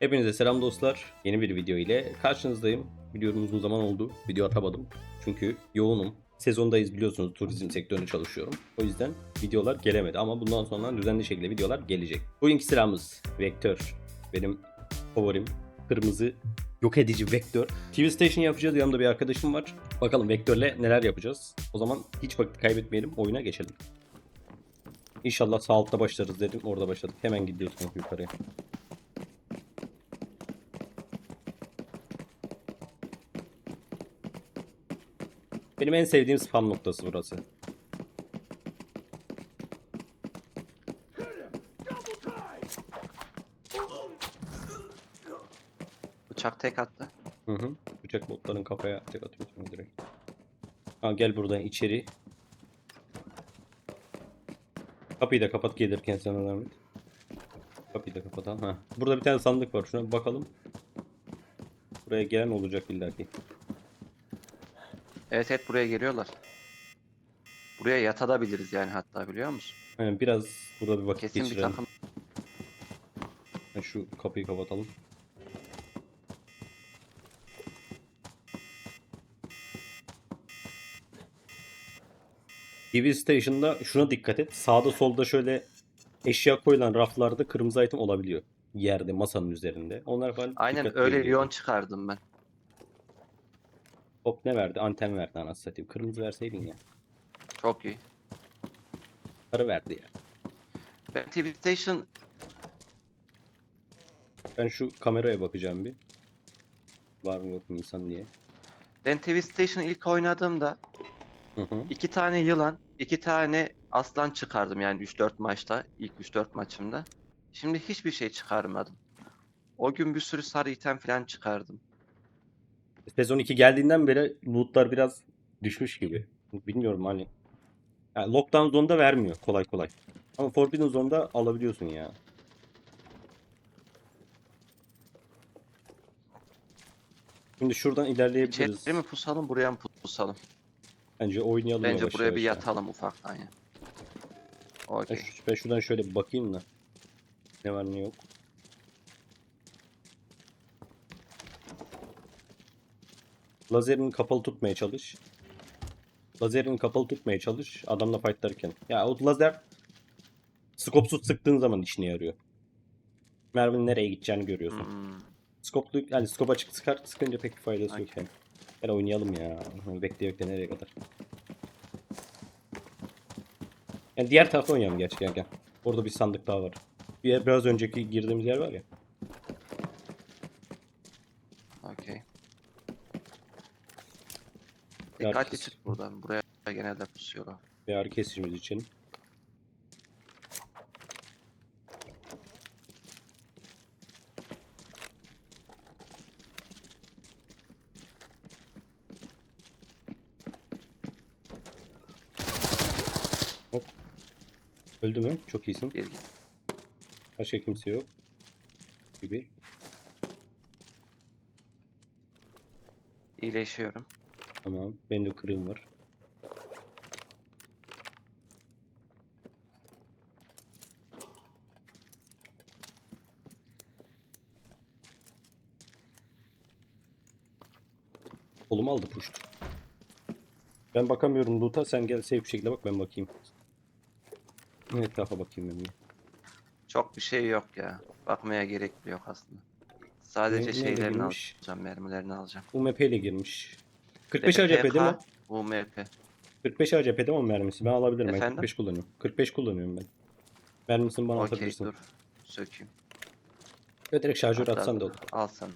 Hepinize selam dostlar. Yeni bir video ile karşınızdayım. Biliyorum uzun zaman oldu. Video atamadım. Çünkü yoğunum. Sezondayız biliyorsunuz turizm sektöründe çalışıyorum. O yüzden videolar gelemedi ama bundan sonra düzenli şekilde videolar gelecek. Bugünkü silahımız Vektör. Benim favorim. Kırmızı yok edici Vektör. TV Station yapacağız. Yanımda bir arkadaşım var. Bakalım Vektör'le neler yapacağız. O zaman hiç vakit kaybetmeyelim. Oyuna geçelim. İnşallah sağ altta başlarız dedim. Orada başladık. Hemen gidiyoruz yukarıya. Benim en sevdiğim spam noktası burası. Bıçak tek attı. Hı hı. Bıçak botların kafaya tek atıyorsun direkt. Ha gel buradan içeri. Kapıyı da kapat gelirken sana zahmet. Kapıyı da kapat ha. Burada bir tane sandık var. Şuna bakalım. Buraya gelen olacak illaki. Evet evet buraya geliyorlar. Buraya yatabiliriz yani hatta biliyor musun? Yani biraz burada bir vakit Kesin bir geçirelim. takım. Ha, Şu kapıyı kapatalım. TV Station'da şuna dikkat et. Sağda solda şöyle eşya koyulan raflarda kırmızı item olabiliyor. Yerde, masanın üzerinde. Onlar falan Aynen öyle. Lyon çıkardım ben. Hop ne verdi? Anten verdi anasını satayım. Kırmızı verseydin ya. Çok iyi. Sarı verdi ya. Ben TV Station Ben şu kameraya bakacağım bir. Var mı yok mu insan diye. ben TV Station ilk oynadığımda Hı hı. iki tane yılan, iki tane aslan çıkardım yani 3-4 maçta, ilk 3-4 maçımda. Şimdi hiçbir şey çıkarmadım. O gün bir sürü sarı item falan çıkardım. Sezon 2 geldiğinden beri lootlar biraz düşmüş gibi. Bilmiyorum hani. Yani Lockdown Zone'da vermiyor kolay kolay. Ama Forbidden Zone'da alabiliyorsun ya. Şimdi şuradan ilerleyebiliriz. İçeri mi pusalım, buraya mı pusalım? Bence oynayalım Bence yavaş buraya bir yavaş ya. yatalım ufaktan ya. Ben, Okey. şu- ben şuradan şöyle bir bakayım da. Ne var ne yok. Lazerini kapalı tutmaya çalış. Lazerini kapalı tutmaya çalış adamla fightlarken. Ya o lazer skopsuz sıktığın zaman işine yarıyor. Merminin nereye gideceğini görüyorsun. Hmm. Skoplu yani skop açık sıkar sıkınca pek bir faydası yok yani. Gel oynayalım ya. Bekle bekle nereye kadar. Yani diğer tarafa oynayalım gerçi gel gel. Orada bir sandık daha var. Biraz önceki girdiğimiz yer var ya. Okey. Ya Dikkatli kes- çık buradan. Buraya genelde pusuyorlar. Bir ağrı kesicimiz için. Hop. Öldü mü? Çok iyisin. Başka kimse yok. Gibi. iyileşiyorum. Tamam. Benim de kırığım var. Kolum aldı puşt. Ben bakamıyorum loot'a. Sen gel safe bir şekilde bak ben bakayım. Etrafa bakayım ben. bir. Çok bir şey yok ya. Bakmaya gerek bile yok aslında. Sadece Ne- şeylerini girmiş? alacağım, mermilerini alacağım. UMP ile girmiş. 45 PK, ACP değil mi? UMP. 45 ACP değil mi o mermisi? Ben alabilirim. Ben Efendim? 45 kullanıyorum. 45 kullanıyorum ben. Mermisini bana Okey atabilirsin. dur. Sökeyim. Ya direkt şarjör Hatta atsan da olur. Al sen.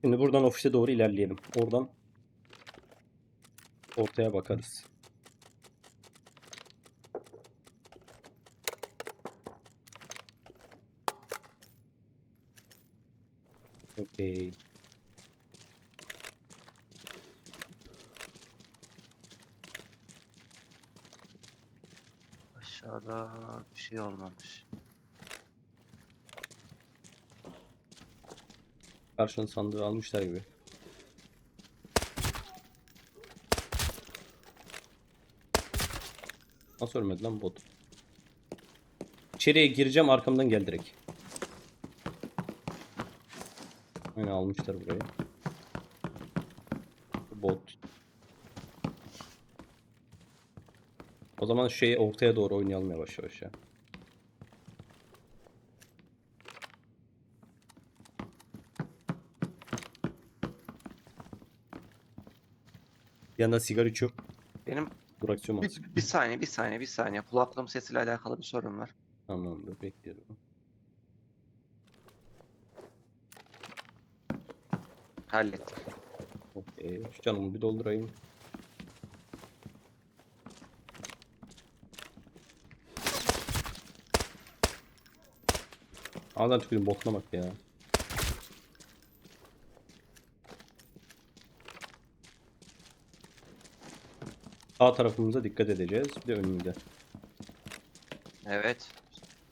Şimdi buradan ofise doğru ilerleyelim. Oradan ortaya bakarız. Okey. Aşağıda bir şey olmamış. Karşının sandığı almışlar gibi. Nasıl ölmedi lan bot? İçeriye gireceğim arkamdan gel direkt. Aynen almışlar burayı. Bot. O zaman şeyi ortaya doğru oynayalım yavaş yavaş ya. Yanında sigara içiyor. Benim Duraksiyon bir, bir saniye, bir saniye, bir saniye. Kulaklığım sesiyle alakalı bir sorun var. Tamamdır bekliyorum. Hallettik. Okey. Şu canımı bir doldurayım. Ağzından tükürüm botuna bak ya. Sağ tarafımıza dikkat edeceğiz. Bir de önümüze. Evet.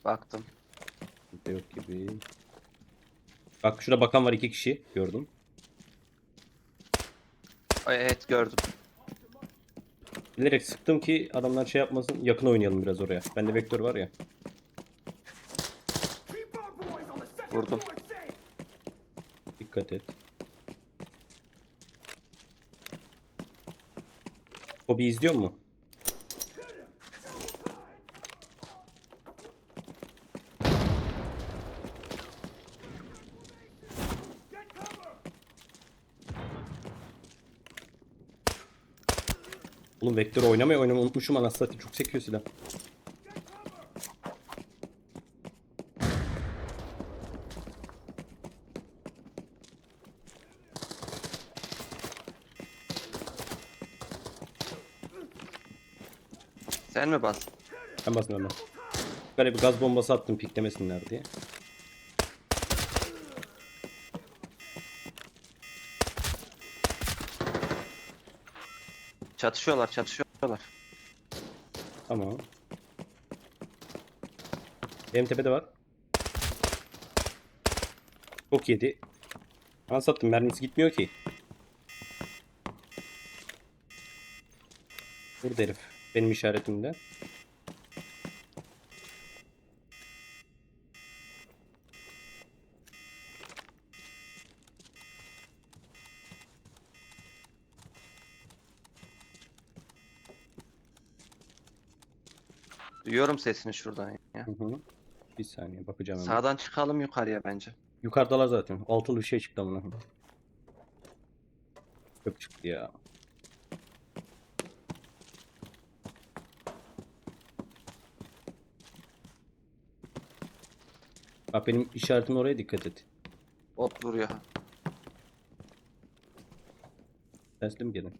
Baktım. Yok gibi. Bak şurada bakan var iki kişi. Gördüm. Evet gördüm. Bilerek sıktım ki adamlar şey yapmasın. Yakın oynayalım biraz oraya. Bende vektör var ya. Vurdum. Dikkat et. Kobi izliyor mu? Oğlum vektör oynamayı oynamayı unutmuşum anasını satayım. Çok sekiyor silah. Sen mi bastın? Ben basmıyorum ben. Böyle bir gaz bombası attım piklemesinler diye. Çatışıyorlar, çatışıyorlar. Tamam. Benim tepede var. Çok yedi. Ana sattım mermisi gitmiyor ki. Burada herif. Benim işaretimde. Duyuyorum sesini şuradan ya. Hı hı. Bir saniye bakacağım hemen. Sağdan çıkalım yukarıya bence. Yukarıdalar zaten. Altılı bir şey çıktı amına. Yok çıktı ya. Bak benim işaretim oraya dikkat et. Bot vuruyor. Sesli mi gelin?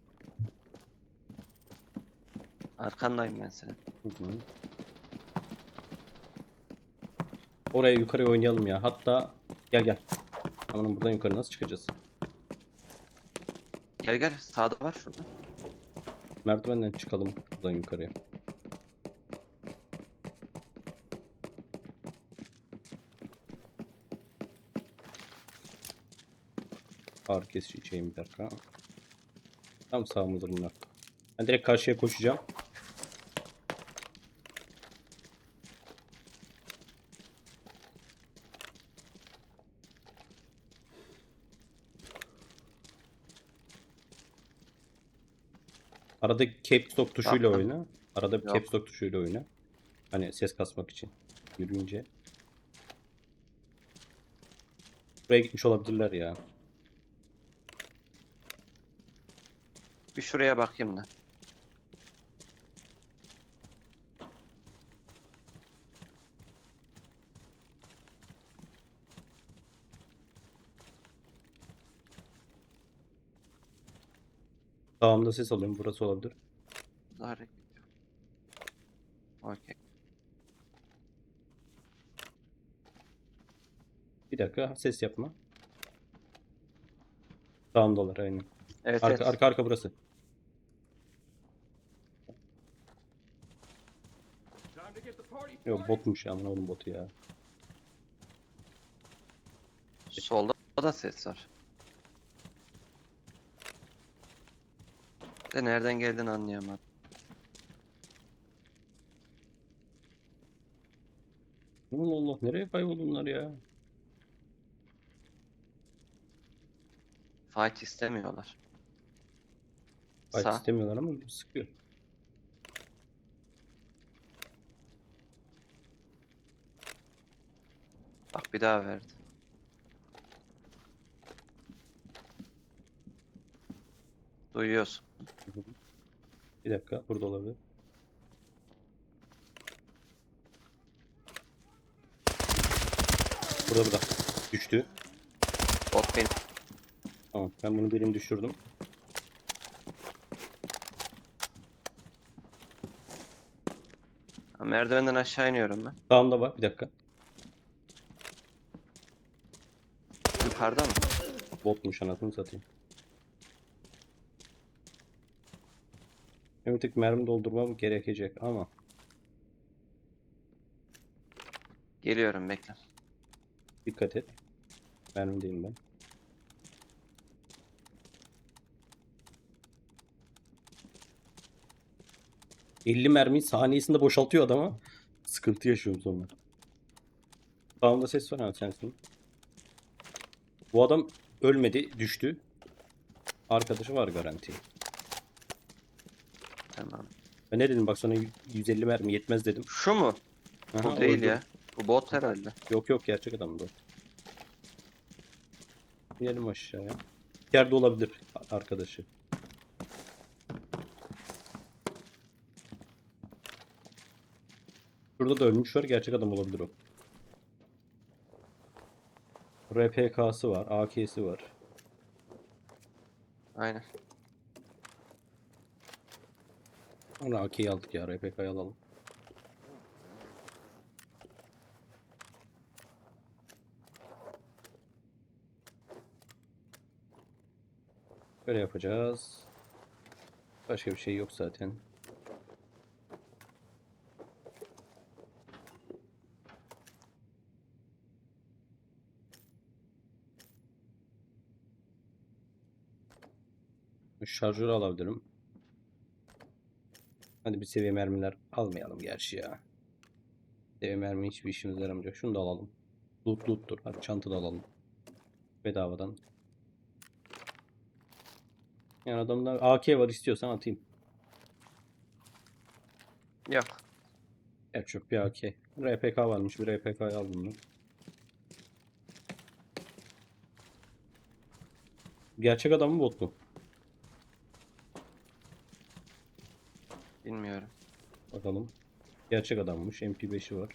Arkandayım ben senin. Hı hı. Oraya yukarıya oynayalım ya. Hatta gel gel. Aman buradan yukarı nasıl çıkacağız? Gel gel sağda var şurada. Merdivenden çıkalım buradan yukarıya. Ağır kesici içeyim bir dakika. Tam sağımızda bunlar. Ben direkt karşıya koşacağım. Arada caps lock tuşuyla oyna. Arada bir Yok. caps lock tuşuyla oyna. Hani ses kasmak için. Yürüyünce. Buraya gitmiş olabilirler ya. Bir şuraya bakayım da. Sağımda ses alıyorum. Burası olabilir. Hareket. Okey. Bir dakika ses yapma. Sağımdalar aynen. Evet Arka evet. arka arka burası. Yok botmuş ya aman oğlum botu ya. Solda da ses var. De nereden geldiğini anlayamadım. Allah Allah nereye kayboldu bunlar ya? Fight istemiyorlar. Fight Sağ. istemiyorlar ama sıkıyor. Bak bir daha verdi. Duyuyorsun. Bir dakika burada olabilir. Burada burada. Düştü. Bot benim. Tamam ben bunu birini düşürdüm. Merdivenden aşağı iniyorum ben. Sağımda var bir dakika. Yukarıda mı? Botmuş anasını satayım. Bir tık mermi doldurmam gerekecek ama Geliyorum bekle. dikkat et. Mermi değilim ben. ...50 mermiyi saniyesinde boşaltıyor adama. Sıkıntı yaşıyorum sonra. Sağımda ses var ha sensin. Bu adam ölmedi, düştü. Arkadaşı var garanti. Tamam. Ben ne dedim bak sana 150 mermi yetmez dedim. Şu mu? Bu Aha, değil öldü. ya. Bu bot herhalde. Yok yok gerçek adam bu. İnelim aşağıya. Yerde olabilir arkadaşı. Şurada da ölmüş var. Gerçek adam olabilir o. RPK'sı var. AK'si var. Aynen. Onu AK'yi aldık ya. RPK'yı alalım. Böyle yapacağız. Başka bir şey yok zaten. Şarjörü alabilirim. Hadi bir seviye mermiler almayalım gerçi ya. Seviye mermi hiçbir işimize yaramayacak. Şunu da alalım. Loot loot'tur. Hadi çanta da alalım. Bedavadan. Yani adamda AK var istiyorsan atayım. Yok. Gerçi yok bir AK. RPK varmış. Bir RPK'yı al bunu. Gerçek adam mı bot mu? Bilmiyorum. Bakalım. Gerçek adammış. MP5'i var.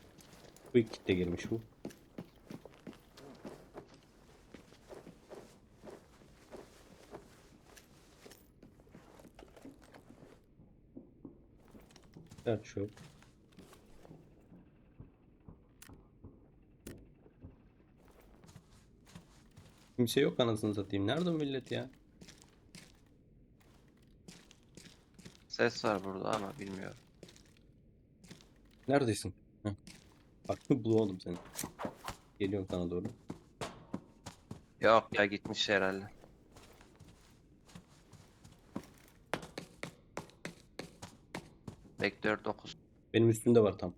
Quick kit'te girmiş bu. Gerçi yok. Kimse yok anasını satayım. Nerede bu millet ya? Ses var burada ama bilmiyorum. Neredesin? Heh. Bak bulamadım seni. Geliyorum sana doğru. Yok ya gitmiş herhalde. Vektör 9. Benim üstümde var tam.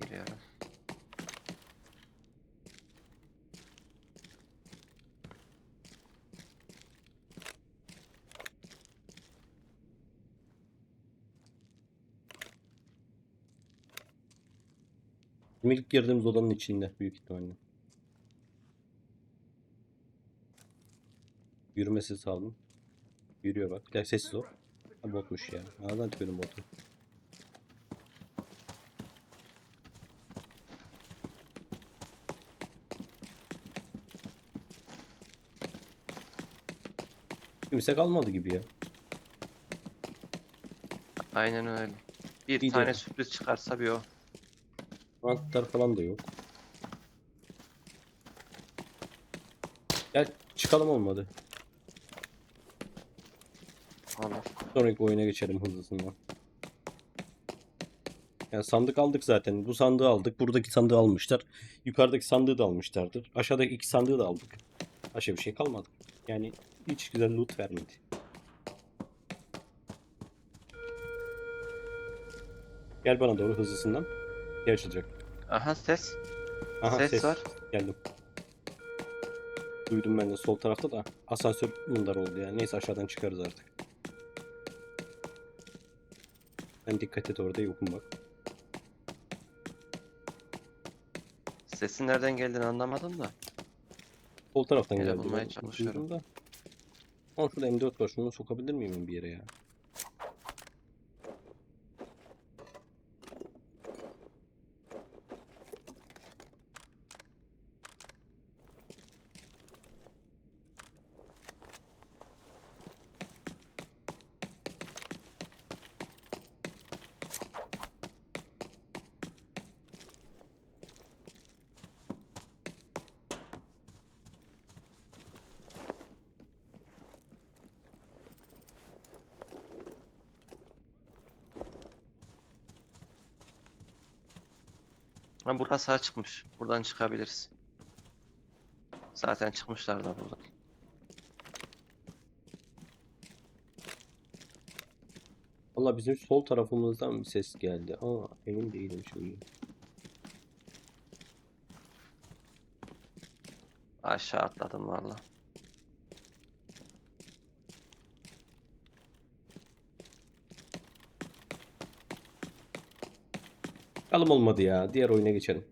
Geliyorum. Bizim ilk girdiğimiz odanın içinde büyük ihtimalle. Yürüme sesi aldım. Yürüyor bak. Bir sessiz ol. Ha, botmuş ya. Nereden tükürdüm botu? Kimse kalmadı gibi ya. Aynen öyle. Bir İyi de- tane sürpriz çıkarsa bir o. Anahtar falan da yok. Gel çıkalım olmadı. Olur. Sonraki oyuna geçelim hızlısından. Yani sandık aldık zaten. Bu sandığı aldık. Buradaki sandığı almışlar. Yukarıdaki sandığı da almışlardır. Aşağıdaki iki sandığı da aldık. Başka bir şey kalmadı. Yani hiç güzel loot vermedi. Gel bana doğru hızlısından. Bir açılacak. Aha ses. Aha Ses ses, var. Geldim. Duydum ben de sol tarafta da asansör bunlar oldu ya. Neyse aşağıdan çıkarız artık. Ben dikkat et orada yokum bak. Sesin nereden geldiğini anlamadım da. Sol taraftan Yere geldi. bulmaya ben çalışıyorum. duydum Da. Ama şurada M4 var. Şunu sokabilir miyim bir yere ya? Ha burası açıkmış. Buradan çıkabiliriz. Zaten çıkmışlar da buradan. Valla bizim sol tarafımızdan bir ses geldi. Ama emin değilim şimdi. Aşağı atladım valla. Kalım olmadı ya. Diğer oyuna geçelim.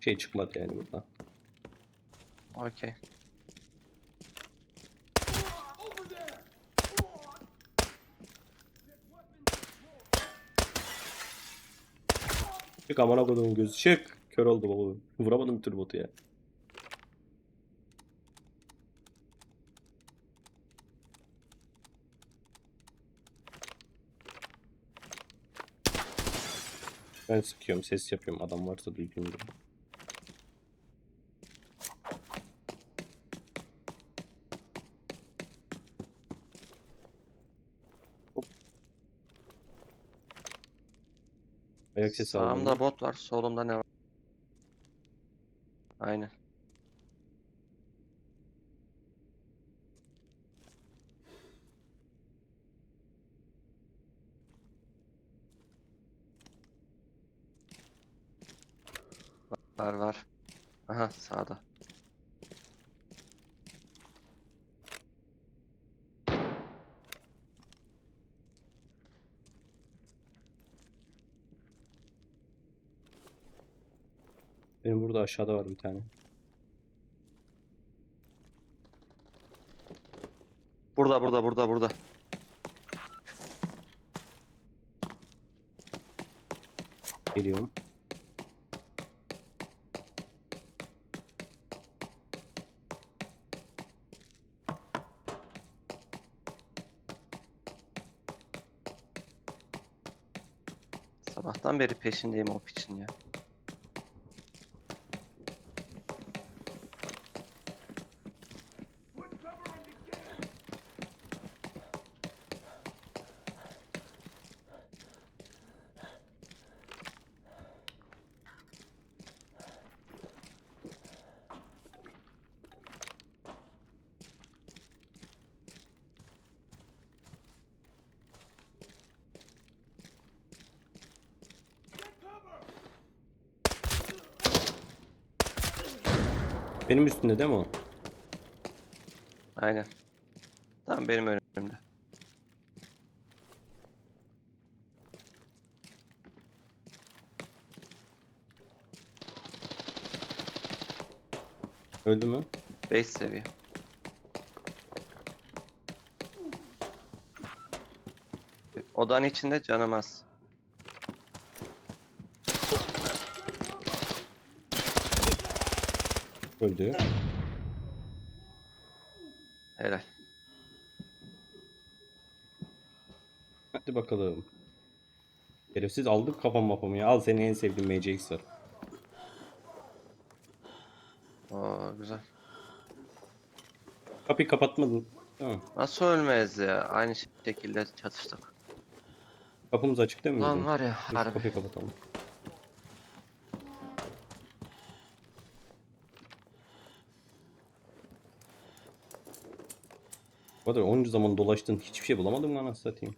Şey çıkmadı yani burada. Okey. Çık amına koyduğum gözü. Çık. Kör oldu baba. Vuramadım bir türlü botu ya. Ben sıkıyorum, ses yapıyorum. Adam varsa duyduğum gibi. Ayak sesi aldım. Sağımda bot var, solumda ne var? Aynen. Var var. Aha sağda. Benim burada aşağıda var bir tane. Burada burada burada burada. Geliyorum. Sabahtan beri peşindeyim o piçin ya. Benim üstünde değil mi o? Aynen. Tam benim önümde. Öldü mü? 5 seviye. Odanın içinde canım az. Öldü. Helal. Hadi bakalım. Şerefsiz aldık kafam mafamı ya. Al senin en sevdiğin MCX var. Oo güzel. Kapıyı kapatmadın. Tamam. Nasıl ölmez ya? Aynı şekilde çatıştık. Kapımız açık değil mi? Lan bizim? var ya Biz harbi. Kapıyı kapatalım. Bu kadar onca zaman dolaştın hiçbir şey bulamadım anasını satayım.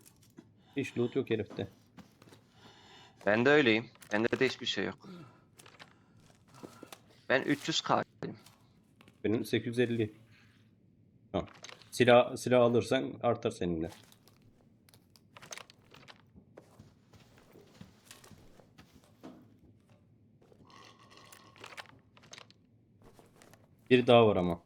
Hiç loot yok herifte. Ben de öyleyim. Bende de hiçbir şey yok. Ben 300 k'yim. Benim 850. Ha. Silah silah alırsan artar seninle. Bir daha var ama.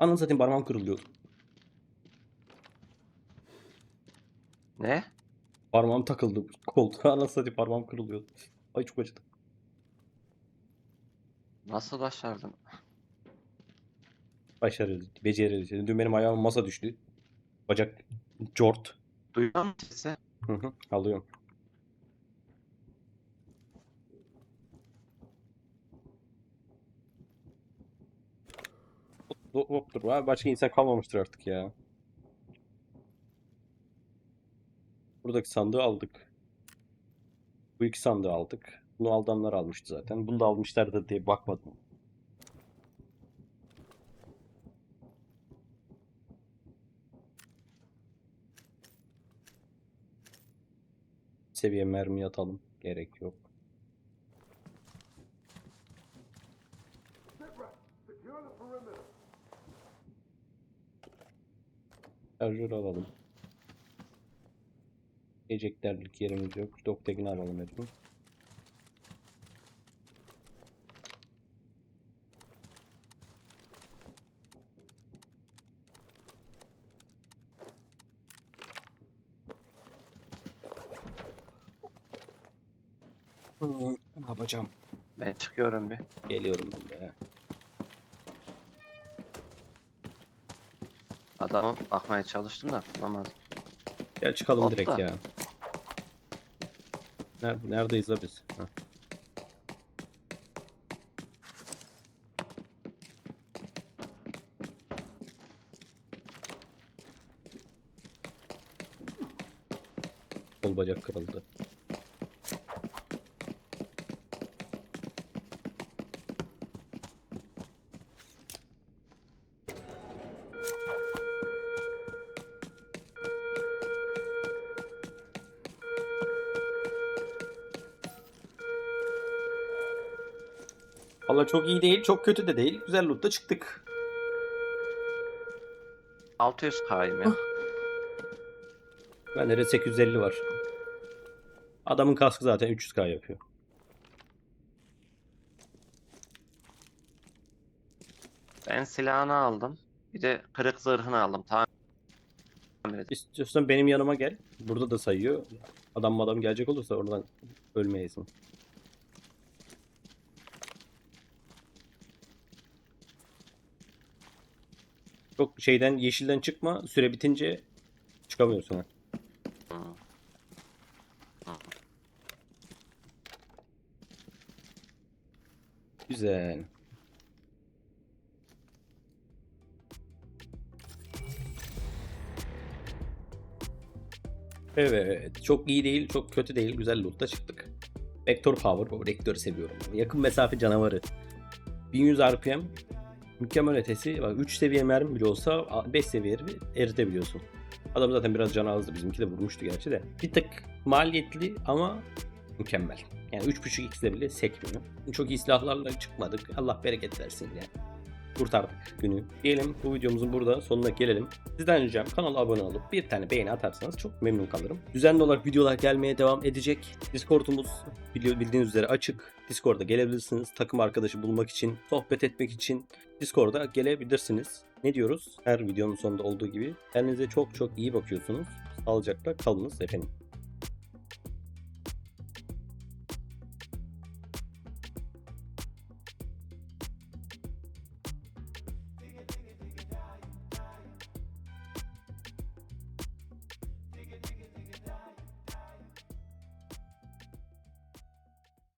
Anasını satayım parmağım kırılıyor. Ne? Parmağım takıldı koltuğa. Anasını satayım parmağım kırılıyor. Ay çok acıdı. Nasıl başardın? Başarılı, becerili. Dün benim ayağım masa düştü. Bacak cort. Duyuyor musun sesi? Hı hı, alıyorum. Dur. Ha, Başka insan kalmamıştır artık ya. Buradaki sandığı aldık. Bu iki sandığı aldık. Bunu aldanlar almıştı zaten. Bunu da almışlardı diye bakmadım. Seviye mermi atalım. Gerek yok. Şarjör alalım. Ejeklerlik yerimiz yok. Doktekini alalım hepsini. Hı, Ne yapacağım? Ben çıkıyorum bir. Geliyorum ben de. Adamı bakmaya çalıştım da bulamadım. Gel çıkalım Hoppa. direkt ya. Nerede, neredeyiz la biz? Heh. Kol bacak kırıldı. Valla çok iyi değil, çok kötü de değil. Güzel loot'ta çıktık. 600 k'yim ya. Bende de 850 var. Adamın kaskı zaten 300k yapıyor. Ben silahını aldım. Bir de kırık zırhını aldım. Tamam. İstiyorsan benim yanıma gel. Burada da sayıyor. Adam adam gelecek olursa oradan ölmeyesin. Çok şeyden yeşilden çıkma. Süre bitince çıkamıyorsun. ha. Güzel. Evet. Çok iyi değil, çok kötü değil. Güzel loot'ta çıktık. Vector Power. O seviyorum. Yakın mesafe canavarı. 1100 RPM. Mükemmel ötesi. Bak 3 seviye mermi bile olsa 5 seviyeyi eritebiliyorsun. Adam zaten biraz canı azdı. Bizimki de vurmuştu gerçi de. Bir tık maliyetli ama mükemmel. Yani 3.5x'de bile sekmiyor. Çok iyi silahlarla çıkmadık. Allah bereket versin yani. Kurtardık günü. Diyelim bu videomuzun burada sonuna gelelim. Sizden ricam kanala abone olup bir tane beğeni atarsanız çok memnun kalırım. Düzenli olarak videolar gelmeye devam edecek. Discord'umuz bildiğiniz üzere açık. Discord'a gelebilirsiniz. Takım arkadaşı bulmak için, sohbet etmek için Discord'a gelebilirsiniz. Ne diyoruz? Her videonun sonunda olduğu gibi. Kendinize çok çok iyi bakıyorsunuz. Sağlıcakla kalınız efendim.